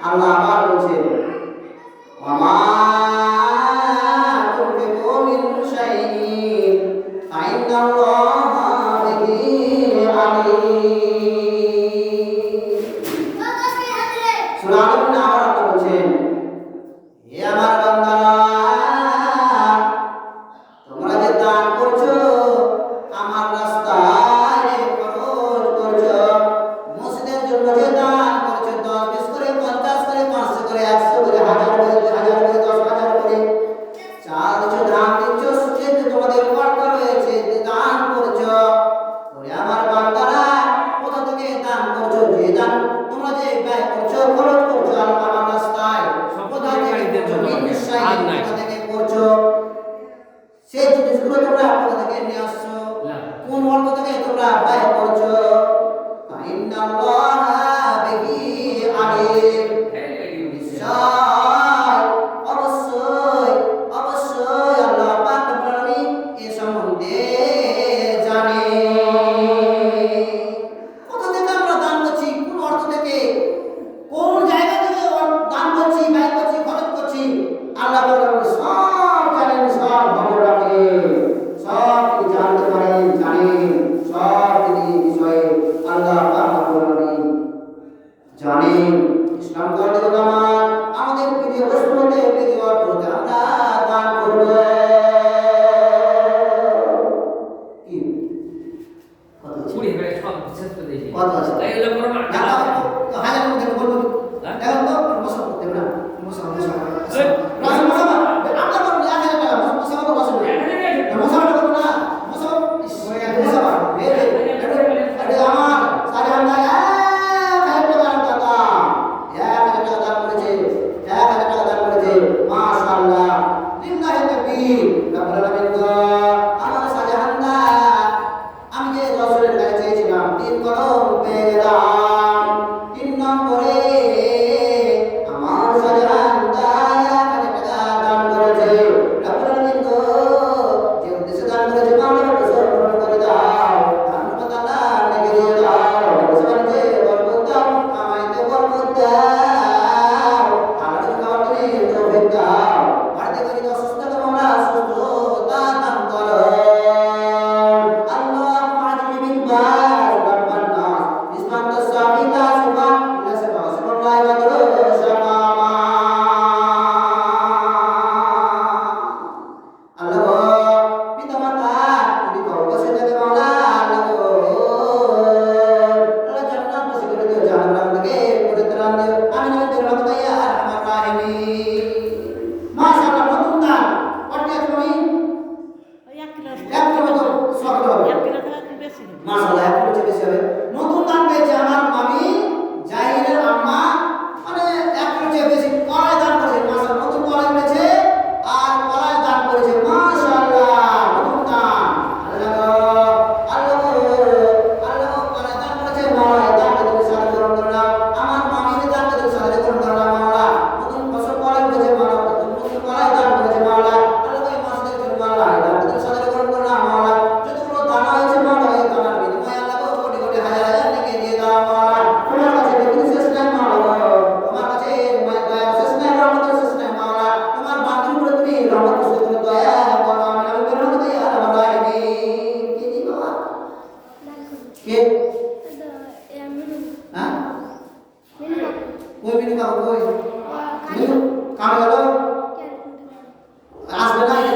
আল্লাহ আবার কাম গেল আসবে না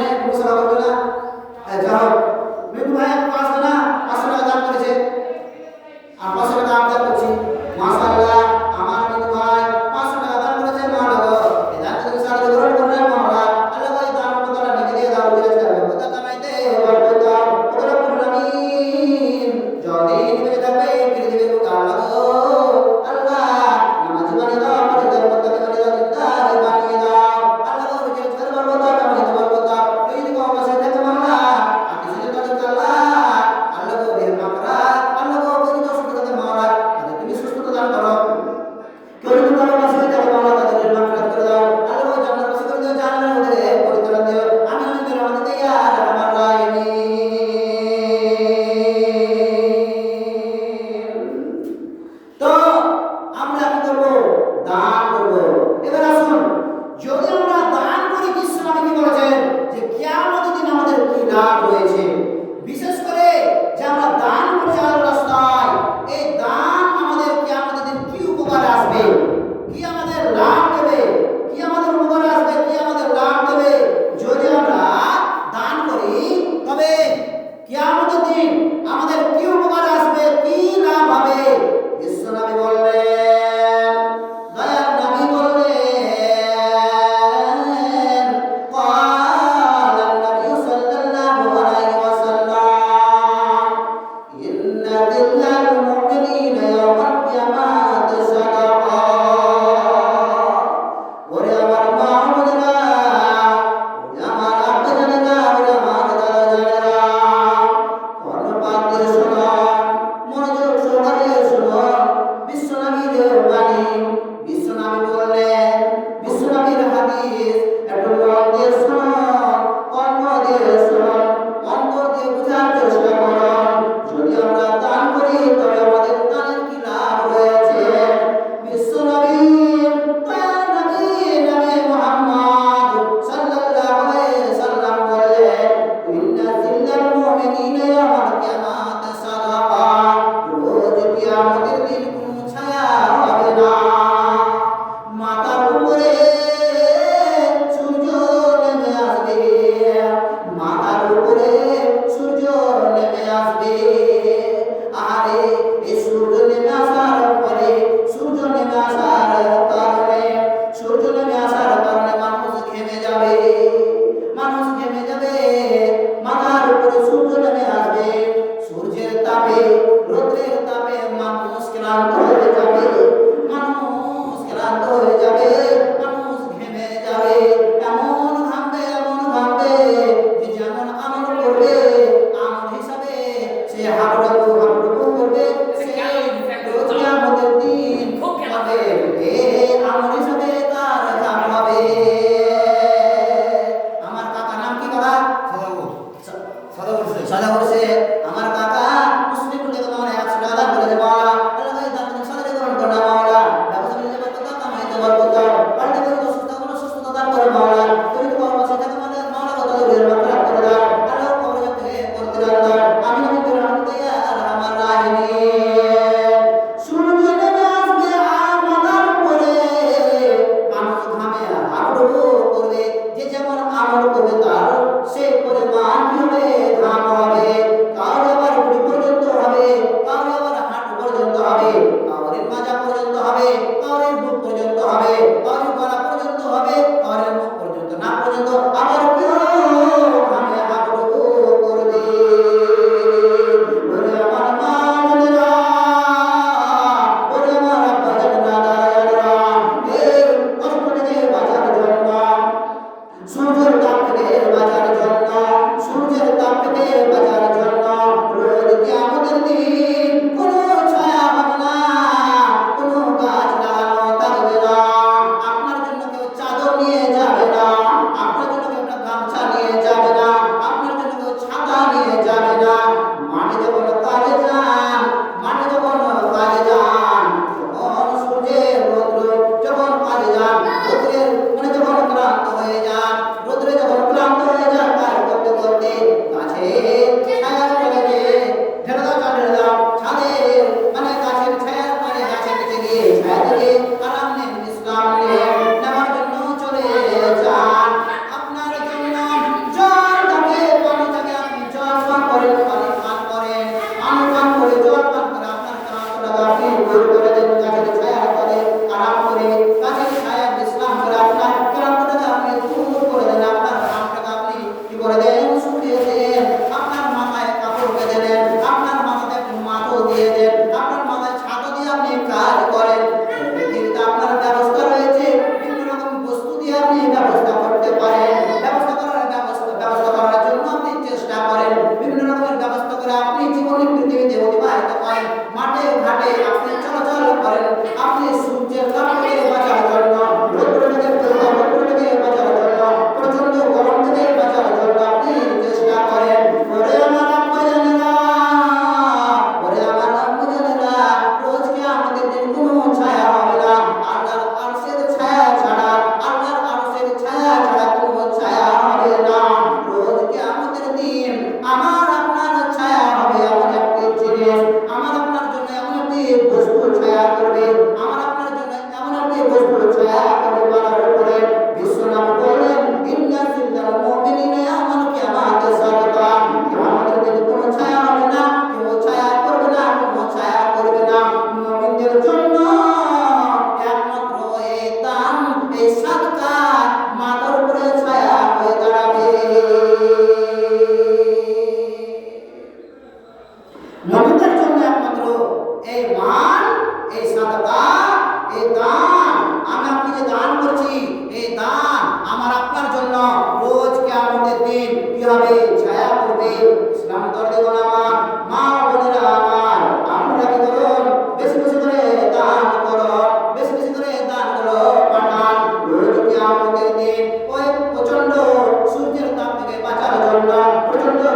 হয়ে যাবে মানুষ ঘেমে যাবে এমন এমন যে যেমন আমল করবে আমল হিসাবে সে হাবড়াবু হাবড়াবু করবে আমার কাকা নাম কি কাকা সদা বলছে আমার কাকা বিভিন্ন রকমের ব্যবস্থা করে আপনি জীবনের পৃথিবীতে অতিবাহিত করেন মাঠে, ঘাটে আপনি চলাচল করেন, আপনি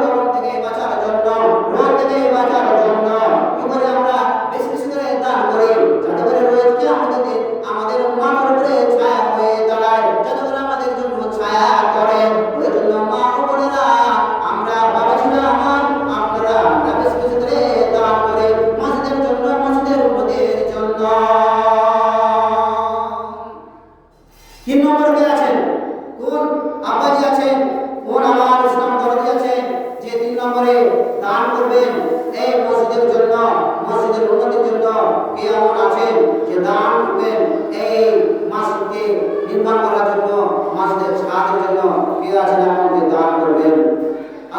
사람들에게 맞아